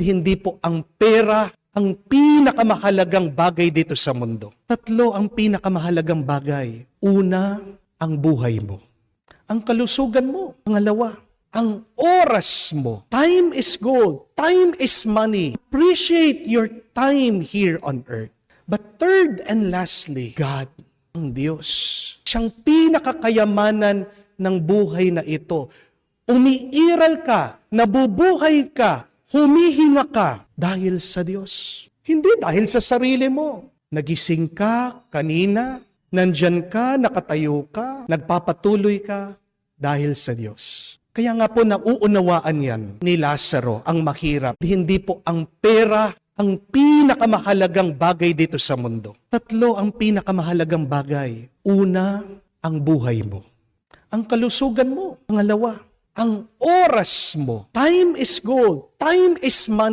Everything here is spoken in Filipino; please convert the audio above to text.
Hindi po ang pera ang pinakamahalagang bagay dito sa mundo. Tatlo ang pinakamahalagang bagay. Una, ang buhay mo. Ang kalusugan mo. Pangalawa, ang oras mo. Time is gold. Time is money. Appreciate your time here on earth. But third and lastly, God, ang Diyos. Siyang pinakakayamanan ng buhay na ito. Umiiral ka, nabubuhay ka, humihinga ka dahil sa Diyos. Hindi dahil sa sarili mo. Nagising ka kanina, nandyan ka, nakatayo ka, nagpapatuloy ka dahil sa Diyos. Kaya nga po nauunawaan yan ni Lazaro ang mahirap. Hindi po ang pera ang pinakamahalagang bagay dito sa mundo. Tatlo ang pinakamahalagang bagay. Una, ang buhay mo. Ang kalusugan mo. Pangalawa, ang oras mo. Time is gold. Time is money.